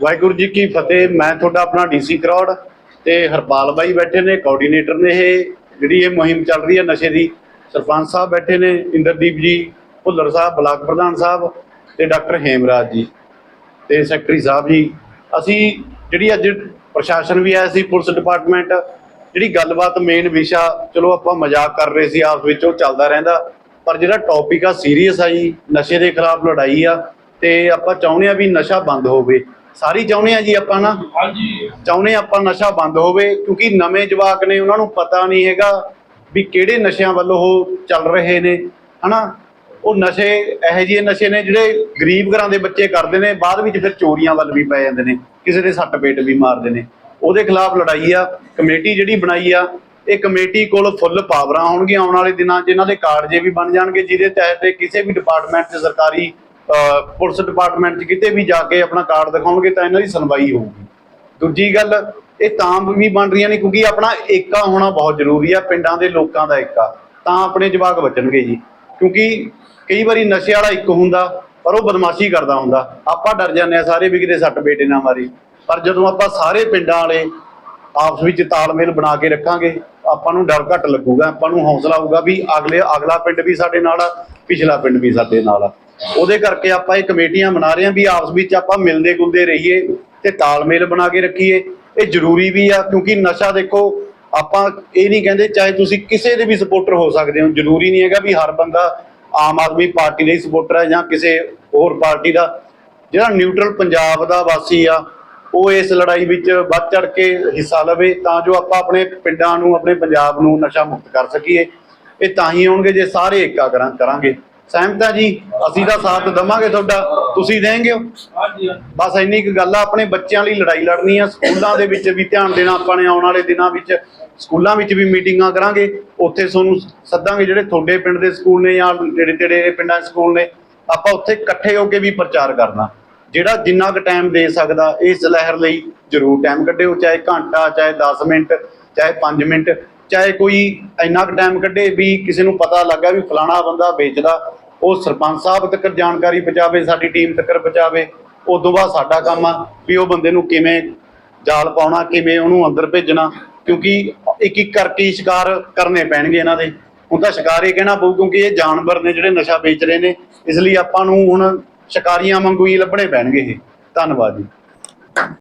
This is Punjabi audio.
ਵਾਹਿਗੁਰੂ ਜੀ ਕੀ ਫਤਿਹ, ਮੈਂ ਤੁਹਾਡਾ ਆਪਣਾ ਡੀਸੀ ਕਰੌੜ ਤੇ ਹਰਪਾਲ ਬਾਈ ਬੈਠੇ ਨੇ ਕੋਆਰਡੀਨੇਟਰ ਨੇ ਇਹ ਜਿਹੜੀ ਇਹ ਮੁਹਿੰਮ ਚੱਲ ਰਹੀ ਹੈ ਨਸ਼ੇ ਦੀ। ਸਰਪੰਚ ਸਾਹਿਬ ਬੈਠੇ ਨੇ, ਇੰਦਰਦੀਪ ਜੀ, ਭੁੱਲਰ ਸਾਹਿਬ, ਬਲਾਕ ਪ੍ਰਧਾਨ ਸਾਹਿਬ ਤੇ ਡਾਕਟਰ ਹੇਮਰਾਜ ਜੀ ਤੇ ਸੈਕਟਰੀ ਸਾਹਿਬ ਜੀ। ਅਸੀਂ ਜਿਹੜੀ ਅੱਜ ਪ੍ਰਸ਼ਾਸਨ ਵੀ ਆਇਆ ਸੀ, ਪੁਲਿਸ ਡਿਪਾਰਟਮੈਂਟ, ਜਿਹੜੀ ਗੱਲਬਾਤ ਮੇਨ ਵਿਸ਼ਾ, ਚਲੋ ਆਪਾਂ ਮਜ਼ਾਕ ਕਰ ਰਹੇ ਸੀ, ਆਪਸ ਵਿੱਚ ਉਹ ਚੱਲਦਾ ਰਹਿੰਦਾ, ਪਰ ਜਿਹੜਾ ਟੌਪਿਕ ਆ ਸੀਰੀਅਸ ਆ ਜੀ, ਨਸ਼ੇ ਦੇ ਖਿਲਾਫ ਲੜਾਈ ਆ ਤੇ ਆਪਾਂ ਚਾਹੁੰਦੇ ਆ ਵੀ ਨਸ਼ਾ ਬੰਦ ਹੋਵੇ। ਸਾਰੀ ਚਾਹੁੰਦੇ ਆ ਜੀ ਆਪਾਂ ਨਾ। ਹਾਂਜੀ। ਚਾਹੁੰਦੇ ਆਪਾਂ ਨਸ਼ਾ ਬੰਦ ਹੋਵੇ ਕਿਉਂਕਿ ਨਵੇਂ ਜਵਾਕ ਨੇ ਉਹਨਾਂ ਨੂੰ ਪਤਾ ਨਹੀਂ ਹੈਗਾ ਵੀ ਕਿਹੜੇ ਨਸ਼ਿਆਂ ਵੱਲ ਉਹ ਚੱਲ ਰਹੇ ਨੇ ਹਨਾ? ਉਹ ਨਸ਼ੇ ਇਹੋ ਜਿਹੇ ਨਸ਼ੇ ਨੇ ਜਿਹੜੇ ਗਰੀਬ ਘਰਾਂ ਦੇ ਬੱਚੇ ਕਰਦੇ ਨੇ ਬਾਅਦ ਵਿੱਚ ਫਿਰ ਚੋਰੀਆਂ ਵੱਲ ਵੀ ਪੈ ਜਾਂਦੇ ਨੇ ਕਿਸੇ ਦੇ ਸੱਟ ਪੇਟ ਵੀ ਮਾਰਦੇ ਨੇ। ਉਹਦੇ ਖਿਲਾਫ ਲੜਾਈ ਆ ਕਮੇਟੀ ਜਿਹੜੀ ਬਣਾਈ ਆ ਇਹ ਕਮੇਟੀ ਕੋਲ ਫੁੱਲ ਪਾਵਰਾਂ ਹੋਣਗੀਆਂ ਆਉਣ ਵਾਲੇ ਦਿਨਾਂ 'ਚ ਇਹਨਾਂ ਦੇ ਕਾਰਡ ਜੇ ਵੀ ਬਣ ਜਾਣਗੇ ਜਿਹਦੇ ਤਹਿਤ ਕਿਸੇ ਵੀ ਡਿਪਾਰਟਮੈਂਟ 'ਚ ਸਰਕਾਰੀ ਪੁਲਿਸ ਡਿਪਾਰਟਮੈਂਟ 'ਚ ਕਿਤੇ ਵੀ ਜਾ ਕੇ ਆਪਣਾ ਕਾਰਡ ਦਿਖਾਉਣਗੇ ਤਾਂ ਇਹਨਾਂ ਦੀ ਸੁਣਵਾਈ ਹੋਊਗੀ। ਦੂਜੀ ਗੱਲ, ਇਹ ਤਾਂ ਵੀ ਬਣ ਰਹੀਆਂ ਨੇ ਕਿਉਂਕਿ ਆਪਣਾ ਏਕਾ ਹੋਣਾ ਬਹੁਤ ਜ਼ਰੂਰੀ ਆ, ਪਿੰਡਾਂ ਦੇ ਲੋਕਾਂ ਦਾ ਏਕਾ। ਤਾਂ ਆਪਣੇ ਜਵਾਕ ਬਚਣਗੇ ਜੀ। ਕਿਉਂਕਿ ਕਈ ਵਾਰੀ ਨਸ਼ੇ ਵਾਲਾ ਇੱਕ ਹੁੰਦਾ, ਪਰ ਉਹ ਬਦਮਾਸ਼ੀ ਕਰਦਾ ਹੁੰਦਾ। ਆਪਾਂ ਡਰ ਜਾਂਦੇ ਆ, ਸਾਰੇ ਵੀ ਕਿਤੇ ਸੱਟ ਬੇਟੇ ਨਾ ਮਾਰੀ। ਪਰ ਜਦੋਂ ਆਪਾਂ ਸਾਰੇ ਪਿੰਡਾਂ ਵਾਲੇ ਆਪਸ ਵਿੱਚ ਤਾਲਮੇਲ ਬਣਾ ਕੇ ਰੱਖਾਂਗੇ, ਆਪਾਂ ਨੂੰ ਡਰ ਘੱਟ ਲੱਗੂਗਾ, ਆਪਾਂ ਨੂੰ ਹੌਸਲਾ ਆਊਗਾ ਵੀ ਅਗਲੇ, ਅਗਲਾ ਪਿੰਡ ਵੀ ਸਾਡੇ ਨਾਲ ਆ, ਪਿਛਲਾ ਪਿੰਡ ਵੀ ਸਾਡੇ ਨਾਲ ਆ। ਉਹਦੇ ਕਰਕੇ ਆਪਾਂ ਇਹ ਕਮੇਟੀਆਂ ਬਣਾ ਰਹੇ ਹਾਂ ਵੀ ਆਪਸ ਵਿੱਚ ਆਪਾਂ ਮਿਲਦੇ ਗੁਲਦੇ ਰਹੀਏ ਤੇ ਤਾਲਮੇਲ ਬਣਾ ਕੇ ਰੱਖੀਏ। ਇਹ ਜ਼ਰੂਰੀ ਵੀ ਆ ਕਿਉਂਕਿ ਨਸ਼ਾ ਦੇਖੋ, ਆਪਾਂ ਇਹ ਨਹੀਂ ਕਹਿੰਦੇ ਚਾਹੇ ਤੁਸੀਂ ਕਿਸੇ ਦੇ ਵੀ ਸਪੋਰਟਰ ਹੋ ਸਕਦੇ ਹੋ, ਜ਼ਰੂਰੀ ਨਹੀਂ ਹੈਗਾ ਵੀ ਹਰ ਬੰਦਾ ਆਮ ਆਦਮੀ ਪਾਰਟੀ ਦਾ ਹੀ ਸਪੋਰਟਰ ਹੈ ਜਾਂ ਕਿਸੇ ਹੋਰ ਪਾਰਟੀ ਦਾ। ਜਿਹੜਾ ਨਿਊਟਰਲ ਪੰਜਾਬ ਦਾ ਵਾਸੀ ਆ, ਉਹ ਇਸ ਲੜਾਈ ਵਿੱਚ ਵੱਧ ਚੜ ਕੇ ਹਿੱਸਾ ਲਵੇ ਤਾਂ ਜੋ ਆਪਾਂ ਆਪਣੇ ਪਿੰਡਾਂ ਨੂੰ, ਆਪਣੇ ਪੰਜਾਬ ਨੂੰ ਨਸ਼ਾ ਮੁਕਤ ਕਰ ਸਕੀਏ। ਇਹ ਤਾਂ ਹੀ ਹੋਣਗੇ ਜੇ ਸਾਰੇ ਏਕਾ ਕਰਾਂ, ਕਰਾਂਗੇ। ਸਹਿਮਤ ਆ ਜੀ, ਅਸੀਂ ਤਾਂ ਸਾਥ ਦਵਾਂਗੇ ਤੁਹਾਡਾ, ਤੁਸੀਂ ਦੇਂਗੇ ਬਸ ਇੰਨੀ ਕੁ ਗੱਲ ਆ, ਆਪਣੇ ਬੱਚਿਆਂ ਲਈ ਲੜਾਈ ਲੜਨੀ ਆ, ਸਕੂਲਾਂ ਦੇ ਵਿੱਚ ਵੀ ਧਿਆਨ ਦੇਣਾ, ਆਪਾਂ ਨੇ ਆਉਣ ਵਾਲੇ ਦਿਨਾਂ ਵਿੱਚ, ਸਕੂਲਾਂ ਵਿੱਚ ਵੀ ਮੀਟਿੰਗਾਂ ਕਰਾਂਗੇ, ਉੱਥੇ ਤੁਹਾਨੂੰ ਸੱਦਾਂਗੇ ਜਿਹੜੇ ਤੁਹਾਡੇ ਪਿੰਡ ਦੇ ਸਕੂਲ ਨੇ ਜਾਂ ਜਿਹੜੇ ਜਿਹੜੇ ਪਿੰਡਾਂ ਦੇ ਸਕੂਲ ਨੇ, ਆਪਾਂ ਉੱਥੇ ਇਕੱਠੇ ਹੋ ਕੇ ਵੀ ਪ੍ਰਚਾਰ ਕਰਨਾ। ਜਿਹੜਾ ਜਿੰਨਾ ਕੁ ਟਾਈਮ ਦੇ ਸਕਦਾ, ਇਸ ਲਹਿਰ ਲਈ ਜ਼ਰੂਰ ਟਾਈਮ ਕੱਢਿਓ, ਚਾਹੇ ਘੰਟਾ, ਚਾਹੇ 10 ਮਿੰਟ, ਚਾਹੇ 5 ਮਿੰਟ, ਚਾਹੇ ਕੋਈ ਇੰਨਾ ਕੁ ਟਾਈਮ ਕੱਢੇ ਵੀ ਕਿਸੇ ਨੂੰ ਪਤਾ ਲੱਗਾ ਵੀ ਫਲਾਣਾ ਬੰਦਾ ਵੇਚਦਾ ਉਹ ਸਰਪੰਚ ਸਾਹਿਬ ਤੱਕ ਜਾਣਕਾਰੀ ਪਹੁੰਚਾਵੇ, ਸਾਡੀ ਟੀਮ ਤੱਕ ਪਹੁੰਚਾਵੇ ਉਦੋਂ ਬਾਅਦ ਸਾਡਾ ਕੰਮ ਆ ਵੀ ਉਹ ਬੰਦੇ ਨੂੰ ਕਿਵੇਂ ਜਾਲ ਪਾਉਣਾ, ਕਿਵੇਂ ਉਹਨੂੰ ਅੰਦਰ ਭੇਜਣਾ, ਕਿਉਂਕਿ ਇੱਕ ਇੱਕ ਕਰਕੇ ਹੀ ਸ਼ਿਕਾਰ ਕਰਨੇ ਪੈਣਗੇ ਇਹਨਾਂ ਦੇ। ਹੁਣ ਤਾਂ ਸ਼ਿਕਾਰ ਹੀ ਕਹਿਣਾ ਪਊ, ਕਿਉਂਕਿ ਇਹ ਜਾਨਵਰ ਨੇ ਜਿਹੜੇ ਨਸ਼ਾ ਵੇਚ ਰਹੇ ਨੇ, ਇਸ ਲਈ ਆਪਾਂ ਨੂੰ ਹੁਣ ਸ਼ਿਕਾਰੀਆਂ ਵਾਂਗੂ ਹੀ ਲੱਭਣੇ ਪੈਣਗੇ ਇਹ। ਧੰਨਵਾਦ ਜੀ।